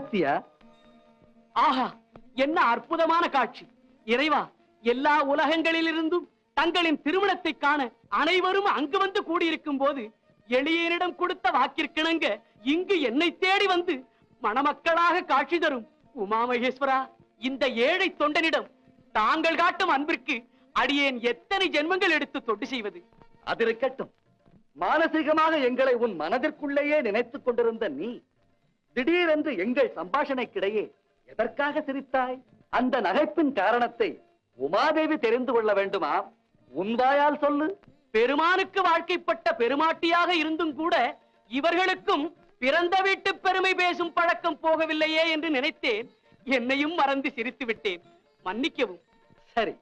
அகத்தியா? ஆஹா என்ன அற்புதமான காட்சி. இறைவா எல்லா உலகங்களிலிருந்தும் தங்களின் திருமணத்தை காண அனைவரும் அங்கு வந்து கூடியிருக்கும் போது எளியனிடம் கொடுத்த வாக்கிற்கிணங்க இங்கு என்னை தேடி வந்து மணமக்களாக காட்சி தரும். உமா மகேஸ்வரா இந்த ஏழை தொண்டனிடம் தாங்கள் காட்டும் அன்பிற்கு அடியேன் எத்தனை ஜென்மங்கள் எடுத்து தொண்டு செய்வது? அது இருக்கட்டும். மானசீகமாக எங்களை உன் மனதிற்குள்ளேயே நினைத்துக் கொண்டிருந்த நீ திடீரென்று எங்கள் சம்பாஷணைக்கிடையே எதற்காக சிரித்தாய்? அந்த நகைப்பின் காரணத்தை உமாதேவி தெரிந்து கொள்ள வேண்டுமா? உன்வாயால் சொல்லு. பெருமானுக்கு வாழ்க்கைப்பட்ட பெருமாட்டியாக இருந்தும் கூட இவர்களுக்கும் பிறந்த வீட்டு பெருமை பேசும் பழக்கம் போகவில்லையே என்று நினைத்தேன். என்னையும் மறந்து சிரித்து விட்டேன். மன்னிக்கவும். சரி.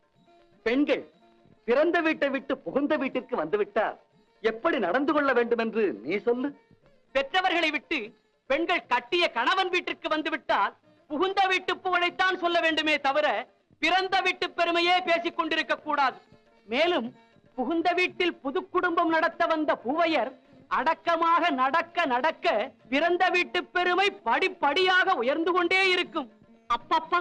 பெண்கள் பிறந்த வீட்டை விட்டு புகுந்த வீட்டிற்கு வந்துவிட்டால் எப்படி நடந்து கொள்ள வேண்டும் என்று நீ சொல்லு. பெற்றவர்களை விட்டு பெண்கள் கட்டிய கணவன் வீட்டிற்கு வந்து விட்டால் புகுந்த வீட்டு புகழைத்தான் சொல்ல வேண்டுமே தவிர பிறந்த வீட்டு பெருமையே பேசிக் கொண்டிருக்க கூடாது. மேலும் புகுந்த வீட்டில் புது குடும்பம் நடத்த வந்த பூவையர் அடக்கமாக நடக்க நடக்க பிறந்த வீட்டு பெருமை படிப்படியாக உயர்ந்து கொண்டே இருக்கும். அப்பப்பா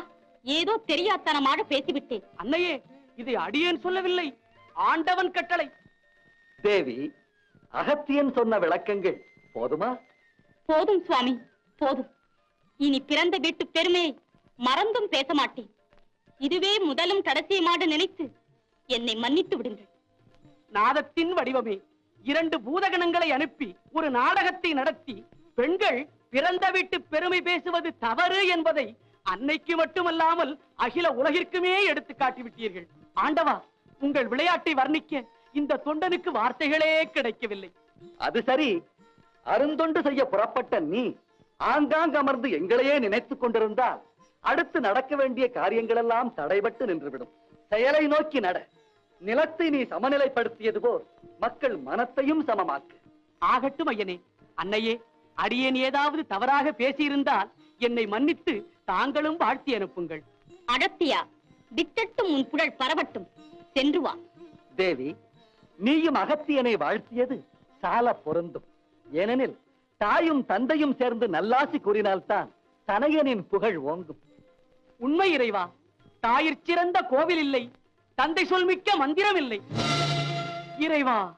ஏதோ தெரியாத்தனமாக பேசிவிட்டேன். அன்னையே இதை அடியேன் சொல்லவில்லை. ஆண்டவன் கட்டளை. தேவி அகத்தியன் சொன்ன விளக்கங்கள் போதுமா? போதும் சுவாமி போதும். இனி பிறந்த வீட்டு பெருமையை மறந்தும் பேச மாட்டேன். இதுவே முதலும் கடைசியுமாக நினைத்து என்னை மன்னித்து விடுங்கள். நாதத்தின் வடிவமே இரண்டு பூதகணங்களை அனுப்பி ஒரு நாடகத்தை நடத்தி பெண்கள் பிறந்த வீட்டு பெருமை பேசுவது தவறு என்பதை அன்னைக்கு மட்டுமல்லாமல் அகில உலகிற்குமே எடுத்து காட்டிவிட்டீர்கள். ஆண்டவா உங்கள் விளையாட்டை வர்ணிக்க இந்த தொண்டனுக்கு வார்த்தைகளே கிடைக்கவில்லை. அது சரி அருந்தொண்டு செய்ய புறப்பட்ட நீ ஆங்காங் அமர்ந்து எங்களையே நினைத்துக் கொண்டிருந்தால் அடுத்து நடக்க வேண்டிய காரியங்கள் எல்லாம் தடைபட்டு நின்றுவிடும். செயலை நோக்கி நட. நிலத்தை நீ சமநிலைப்படுத்தியது போல் மக்கள் மனத்தையும் சமமாக்கு. ஆகட்டும் ஐயனே. அன்னையே அடியேன் ஏதாவது தவறாக பேசியிருந்தால் என்னை மன்னித்து தாங்களும் வாழ்த்தி அனுப்புங்கள். அடத்தியா வித்தட்டும் உன் புகழ் பரவட்டும். சென்று வா. தேவி நீயும் அகத்தியனை வாழ்த்தியது சால பொருந்தும். ஏனெனில் தாயும் தந்தையும் சேர்ந்து நல்லாசி கூறினால்தான் தனையனின் புகழ் ஓங்கும். உண்மை இறைவா தாயிற் சிறந்த கோவில் இல்லை தந்தை சொல்மிக்க மந்திரம் இல்லை இறைவா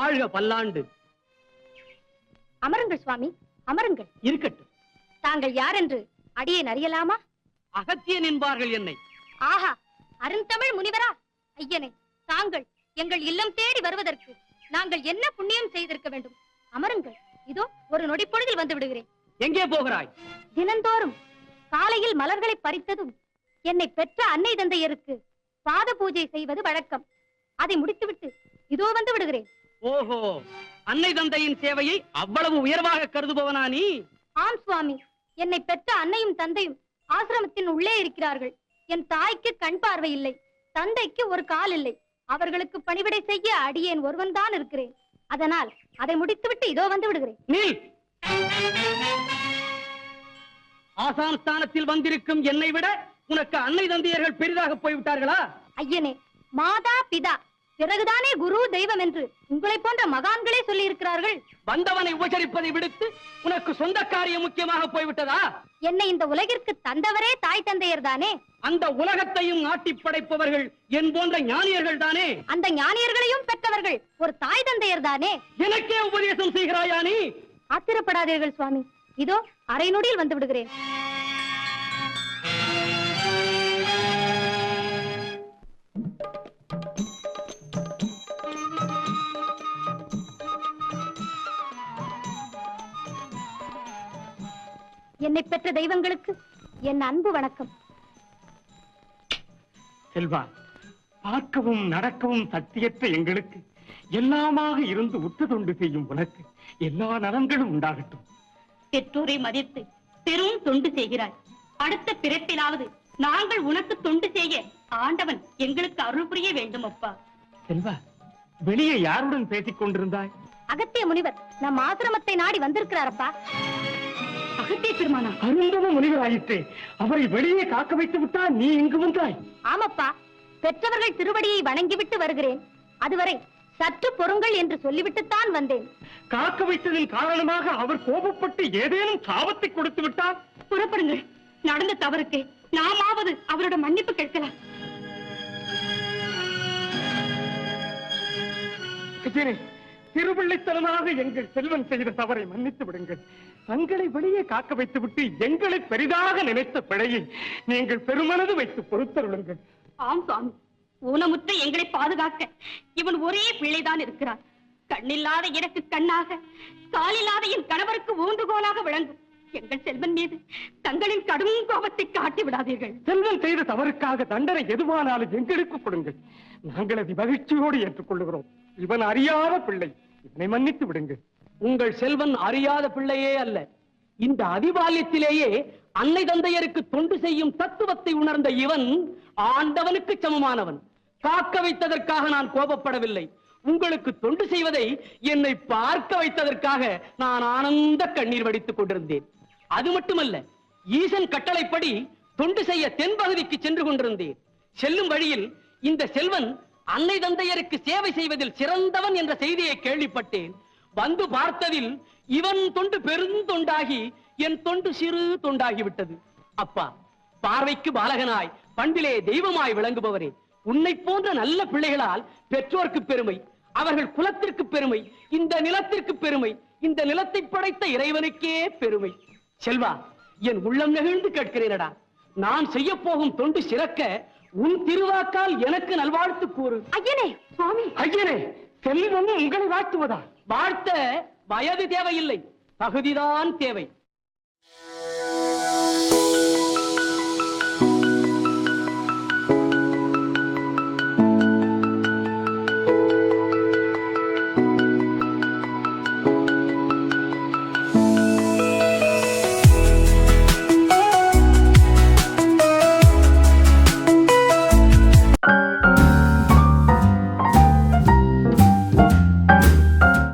வாழ்க பல்லாண்டு. அமருங்கள் சுவாமி அமருங்கள். இருக்கட்டும். தாங்கள் யார் என்று அடியேன் அறியலாமா? அகத்தியன் என்பார்கள் என்னை. ஆஹா அருந்தமிழ் முனிவரா? ஐயனே தாங்கள் எங்கள் இல்லம் தேடி வருவதற்கு நாங்கள் என்ன புண்ணியம் செய்திருக்க வேண்டும்? அமருங்கள். இதோ ஒரு நொடி பொழுதில் வந்து விடுகிறேன். எங்கே போகிறாய்? தினந்தோறும் காலையில் மலர்களை பறித்ததும் என்னை பெற்ற அன்னை தந்தையருக்கு பாத பூஜை செய்வது வழக்கம். அதை முடித்துவிட்டு இதோ வந்து விடுகிறேன். ஓஹோ அன்னை தந்தையின் சேவையை அவ்வளவு உயர்வாக கருதுபவனா நீ? ஆம் சுவாமி. என்னை பெற்ற அன்னையும் தந்தையும் ஆசிரமத்தின் உள்ளே இருக்கிறார்கள். என் தாய்க்கு கண் பார்வை இல்லை. தந்தைக்கு ஒரு கால் இல்லை. அவர்களுக்கு பணிவிடை செய்ய அடியேன் ஒருவன் தான் இருக்கிறேன். அதனால் அதை முடித்துவிட்டு இதோ வந்து விடுகிறேன். நில். ஸ்தானத்தில் வந்திருக்கும் என்னை விட உனக்கு அன்னை தந்தையர்கள் பெரிதாக போய்விட்டார்களா? ஐயனே மாதா பிதா பிறகுதானே குரு தெய்வம் என்று உங்களை போன்ற மகான்களே சொல்லி இருக்கிறார்கள் வந்தவனை உபசரிப்பதை விடுத்து உனக்கு சொந்த காரியம் முக்கியமாக போய்விட்டதா? என்னை இந்த உலகிற்கு தந்தவரே தாய் தந்தையர் தானே? அந்த உலகத்தையும் ஆட்டி படைப்பவர்கள் என் போன்ற ஞானியர்கள் தானே? அந்த ஞானியர்களையும் பெற்றவர்கள் ஒரு தாய் தந்தையர் தானே? எனக்கே உபதேசம் செய்கிறாயா நீ? ஆத்திரப்படாதீர்கள் சுவாமி. இதோ அரை நொடியில் வந்து விடுகிறேன். என்னை பெற்ற தெய்வங்களுக்கு என் அன்பு வணக்கம். செல்வா பார்க்கவும் நடக்கவும் சக்தியற்ற எங்களுக்கு எல்லாமாக இருந்து உற்று தொண்டு செய்யும் உனக்கு எல்லா நலன்களும் உண்டாகட்டும். பெற்றோரை மதித்து பெரும் தொண்டு செய்கிறாய். அடுத்த பிறப்பிலாவது நாங்கள் உனக்கு தொண்டு செய்ய ஆண்டவன் எங்களுக்கு அருள் புரிய வேண்டும் அப்பா செல்வா வெளியே யாருடன் பேசிக் கொண்டிருந்தாய்? அகத்திய முனிவர் நம் ஆசிரமத்தை நாடி வந்திருக்கிறாரப்பா. அகத்திய பெருமானா. அருந்தவ முனிவராயிற்றே. அவரை வெளியே காக்க வைத்து விட்டால் நீ இங்கு வந்தாய். ஆமப்பா. பெற்றவர்கள் திருவடியை வணங்கிவிட்டு வருகிறேன். அதுவரை சற்று பொறுங்கள் என்று சொல்லிவிட்டுத்தான் வந்தேன். காக்க வைத்ததின் காரணமாக அவர் கோபப்பட்டு ஏதேனும் சாபத்தை கொடுத்து விட்டார். புறப்படுங்கள் நடந்த தவறுக்கு நாமாவது அவரோட மன்னிப்பு கேட்கலாம். திருவிள்ளைத்தனமாக எங்கள் செல்வன் செய்த தவறை மன்னித்து விடுங்கள். தங்களை வெளியே காக்க வைத்துவிட்டு எங்களை பெரிதாக நினைத்த பிழையை நீங்கள் பெருமனது வைத்து பொறுத்தருளுங்கள். ஆம் சுவாமி. ஊனமுற்ற எங்களை பாதுகாக்க இவன் ஒரே பிள்ளைதான் இருக்கிறான். கண்ணில்லாத எனக்கு கண்ணாக காலில்லாத என் கணவருக்கு ஊன்றுகோலாக விளங்கும். எங்கள் செல்வன் மீது தங்களின் கடும் கோபத்தை காட்டி விடாதீர்கள். செல்வன் செய்த தவறுக்காக தண்டனை எதுவானாலும் எங்களுக்கு கொடுங்கள். நாங்கள் அதை மகிழ்ச்சியோடு ஏற்றுக்கொள்ளுகிறோம். இவன் அறியாத பிள்ளை. இவனை மன்னித்து விடுங்கள். உங்கள் செல்வன் அறியாத பிள்ளையே அல்ல. இந்த அதிபால்யத்திலேயே அன்னை தந்தையருக்கு தொண்டு செய்யும் தத்துவத்தை உணர்ந்த இவன் ஆண்டவனுக்கு சமமானவன். காக்க வைத்ததற்காக நான் கோபப்படவில்லை. உங்களுக்கு தொண்டு செய்வதை என்னை பார்க்க வைத்ததற்காக நான் ஆனந்த கண்ணீர் வடித்துக் கொண்டிருந்தேன். அது மட்டுமல்ல ஈசன் கட்டளைப்படி தொண்டு செய்ய தென்பகுதிக்கு சென்று கொண்டிருந்தேன். செல்லும் வழியில் இந்த செல்வன் அன்னை தந்தையருக்கு சேவை செய்வதில் சிறந்தவன் என்ற செய்தியை கேள்விப்பட்டேன். வந்து பார்த்ததில் இவன் தொண்டு பெருந்தொண்டாகி என் தொண்டு சிறு தொண்டாகி விட்டது அப்பா பார்வைக்கு பாலகனாய் பண்பிலே தெய்வமாய் விளங்குபவரே உன்னை போன்ற நல்ல பிள்ளைகளால் பெற்றோர்க்கு பெருமை அவர்கள் குலத்திற்கு பெருமை இந்த நிலத்திற்கு பெருமை இந்த நிலத்தை படைத்த இறைவனுக்கே பெருமை. செல்வா என் உள்ளம் நெகிழ்ந்து கேட்கிறேனடா. நான் செய்ய போகும் தொண்டு சிறக்க உன் திருவாக்கால் எனக்கு நல்வாழ்த்து கூறு. ஐயனே சுவாமி. ஐயனே செல்வம் உங்களை வாழ்த்துவதா வாழ்த்த வயது தேவையில்லை. தகுதிதான் தேவை.